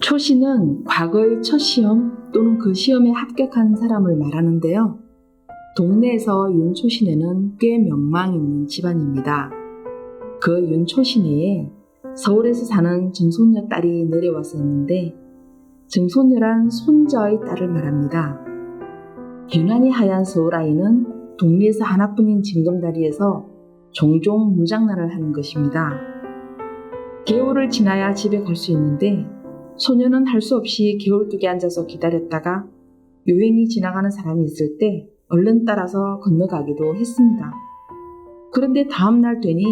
초시는 과거의 첫 시험 또는 그 시험에 합격한 사람을 말하는데요. 동네에서 윤초시네는 꽤 명망 있는 집안입니다. 그 윤초시네에 서울에서 사는 증손녀 딸이 내려왔었는데 증손녀란 손자의 딸을 말합니다. 유난히 하얀 서울 아이는 동네에서 하나뿐인 징검다리에서 종종 물장난을 하는 것입니다. 개울을 지나야 집에 갈 수 있는데 소녀는 할 수 없이 개울뚝에 앉아서 기다렸다가 유행이 지나가는 사람이 있을 때 얼른 따라서 건너가기도 했습니다. 그런데 다음날 되니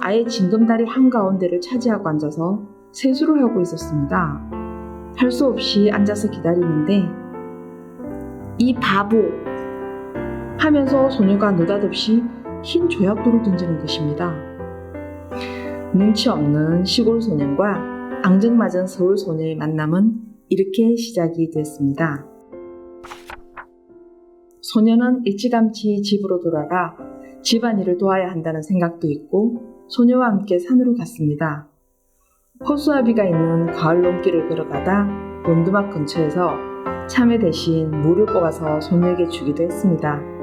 아예 징검다리 한가운데를 차지하고 앉아서 세수를 하고 있었습니다. 할 수 없이 앉아서 기다리는데 이 바보 하면서 소녀가 느닷없이 흰 조약돌을 던지는 것입니다. 눈치 없는 시골 소년과 앙증맞은 서울 소녀의 만남은 이렇게 시작이 됐습니다. 소녀는 일찌감치 집으로 돌아가 집안일을 도와야 한다는 생각도 있고 소녀와 함께 산으로 갔습니다. 호수아비가 있는 가을 논길을 걸어가다 원두막 근처에서 참외 대신 물을 뽑아서 소녀에게 주기도 했습니다.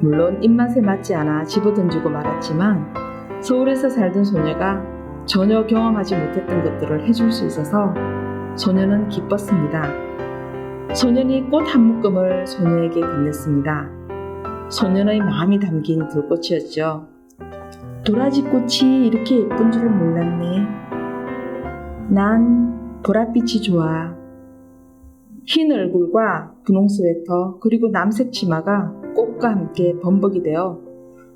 물론 입맛에 맞지 않아 집어던지고 말았지만 서울에서 살던 소녀가 전혀 경험하지 못했던 것들을 해줄 수 있어서 소녀는 기뻤습니다. 소년이 꽃 한 묶음을 소녀에게 건넸습니다. 소년의 마음이 담긴 들꽃이었죠. 도라지 꽃이 이렇게 예쁜 줄은 몰랐네. 난 보랏빛이 좋아. 흰 얼굴과 분홍 스웨터 그리고 남색 치마가 꽃과 함께 범벅이 되어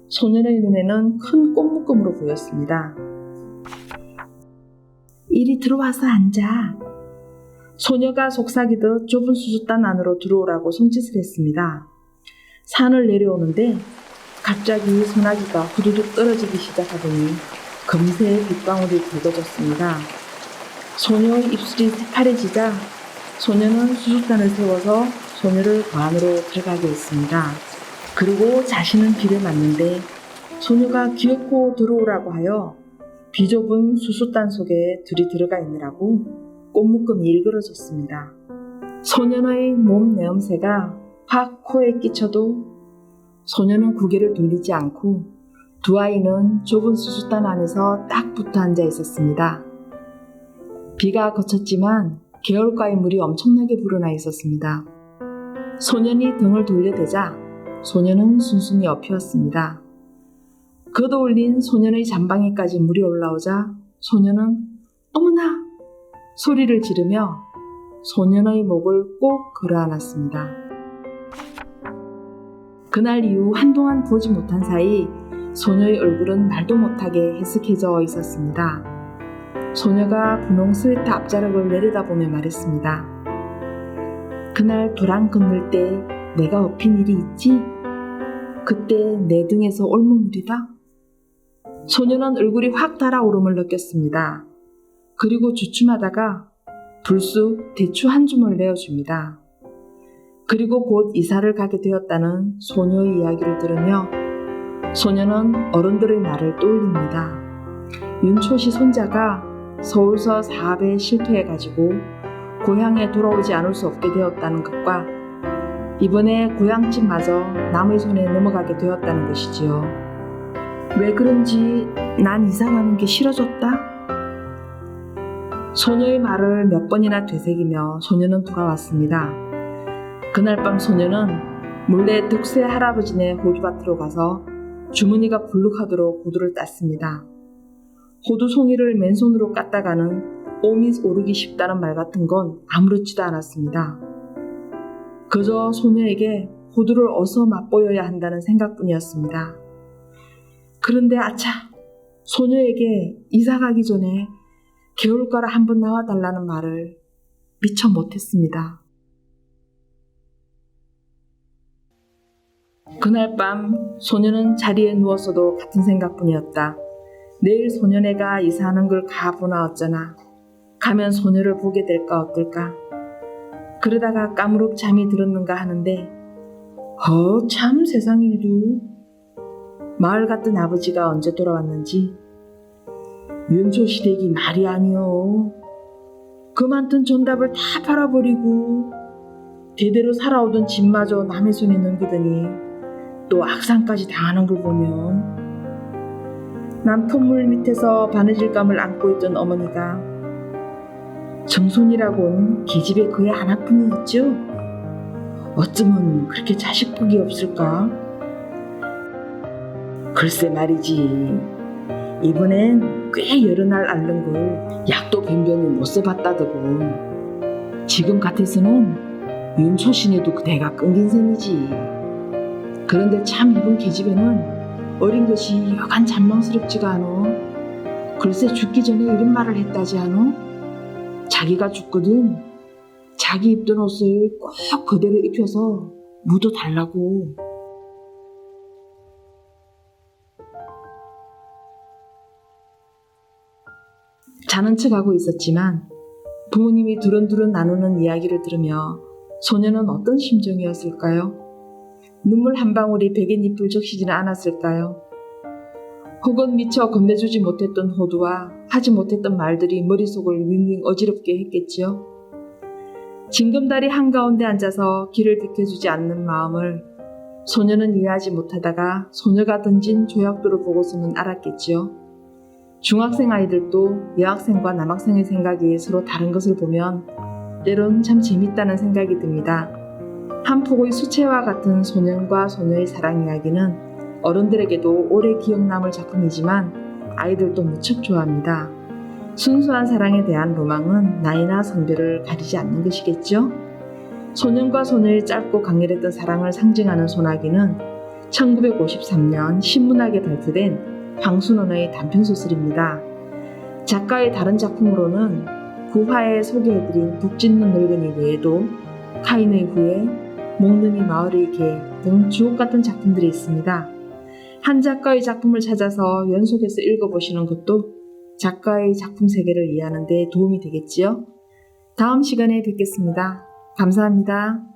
소년의 눈에는 큰 꽃묶음으로 보였습니다. 이리 들어와서 앉아. 소녀가 속삭이듯 좁은 수수단 안으로 들어오라고 손짓을 했습니다. 산을 내려오는데 갑자기 소나기가 후두둑 떨어지기 시작하더니 금세 빗방울이 굵어졌습니다. 소녀의 입술이 새파래지자 소녀는 수수단을 세워서 소녀를 그 안으로 들어가게 했습니다. 그리고 자신은 비를 맞는데 소녀가 귀엽고 들어오라고 하여 비좁은 수수단 속에 들이 들어가 있느라고 꽃묶음이 일그러졌습니다. 소년의 몸 내음새가 확 코에 끼쳐도 소년은 고개를 돌리지 않고 두 아이는 좁은 수수단 안에서 딱 붙어 앉아 있었습니다. 비가 그쳤지만 개울가의 물이 엄청나게 불어나 있었습니다. 소년이 등을 돌려대자 소년은 순순히 엎혀왔습니다. 걷어 올린 소년의 잠방에까지 물이 올라오자 소년은 어머나 소리를 지르며 소년의 목을 꼭 걸어안았습니다. 그날 이후 한동안 보지 못한 사이 소녀의 얼굴은 말도 못하게 해석해져 있었습니다. 소녀가 분홍 스웨터 앞자락을 내려다보며 말했습니다. 그날 도랑 건널 때 내가 엎인 일이 있지? 그때 내 등에서 올무물이다? 소녀는 얼굴이 확 달아오름을 느꼈습니다. 그리고 주춤하다가 불쑥 대추 한 줌을 내어줍니다. 그리고 곧 이사를 가게 되었다는 소녀의 이야기를 들으며 소녀는 어른들의 말을 떠올립니다. 윤초시 손자가 서울서 사업에 실패해가지고 고향에 돌아오지 않을 수 없게 되었다는 것과 이번에 고향집마저 남의 손에 넘어가게 되었다는 것이지요. 왜 그런지 난 이사가는 게 싫어졌다? 소녀의 말을 몇 번이나 되새기며 소녀는 돌아왔습니다. 그날 밤 소녀는 몰래 득세 할아버지네 호두밭으로 가서 주머니가 불룩하도록 호두를 땄습니다. 호두 송이를 맨손으로 깠다가는 오미 오르기 쉽다는 말 같은 건 아무렇지도 않았습니다. 그저 소녀에게 호두를 어서 맛보여야 한다는 생각뿐이었습니다. 그런데 아차, 소녀에게 이사 가기 전에 개울가라 한번 나와 달라는 말을 미처 못했습니다. 그날 밤 소녀는 자리에 누웠어도 같은 생각뿐이었다. 내일 소녀네가 이사하는 걸 가보나 어쩌나. 가면 소녀를 보게 될까 어떨까. 그러다가 까무룩 잠이 들었는가 하는데 어참 세상 일도 마을 갔던 아버지가 언제 돌아왔는지. 윤초 시댁이 말이 아니오. 그만둔 전답을 다 팔아버리고 대대로 살아오던 집마저 남의 손에 넘기더니 또 악상까지 당하는 걸 보면. 남편물 밑에서 바느질감을 안고 있던 어머니가 정손이라곤 계집애 그의 하나뿐이었죠. 어쩌면 그렇게 자식 복이 없을까? 글쎄 말이지. 이번엔 꽤 여러 날 앓는 걸 약도 빈병이 못 써봤다더군. 지금 같아서는 윤초신에도 내가 끊긴 셈이지. 그런데 참 이번 계집애는 어린 것이 여간 잔망스럽지가 않어. 글쎄 죽기 전에 이런 말을 했다지 않어? 자기가 죽거든 자기 입던 옷을 꼭 그대로 입혀서 묻어 달라고. 자는 척하고 있었지만 부모님이 두런두런 나누는 이야기를 들으며 소녀는 어떤 심정이었을까요? 눈물 한 방울이 베갯잎을 적시지는 않았을까요? 혹은 미처 건네주지 못했던 호두와 하지 못했던 말들이 머릿속을 윙윙 어지럽게 했겠지요. 징금다리 한가운데 앉아서 길을 비켜주지 않는 마음을 소녀는 이해하지 못하다가 소녀가 던진 조약도를 보고서는 알았겠지요. 중학생 아이들도 여학생과 남학생의 생각이 서로 다른 것을 보면 때론 참 재밌다는 생각이 듭니다. 한 폭의 수채화 같은 소년과 소녀의 사랑 이야기는 어른들에게도 오래 기억 남을 작품이지만 아이들도 무척 좋아합니다. 순수한 사랑에 대한 로망은 나이나 성별을 가리지 않는 것이겠죠? 소년과 소녀의 짧고 강렬했던 사랑을 상징하는 소나기는 1953년 신문학에 발표된 방순원의 단편소설입니다. 작가의 다른 작품으로는 구화에 소개해드린 북짓는 늙은이 외에도 카인의 후예, 목눈이 마을의 개 등 주옥 같은 작품들이 있습니다. 한 작가의 작품을 찾아서 연속해서 읽어보시는 것도 작가의 작품 세계를 이해하는 데 도움이 되겠지요? 다음 시간에 뵙겠습니다. 감사합니다.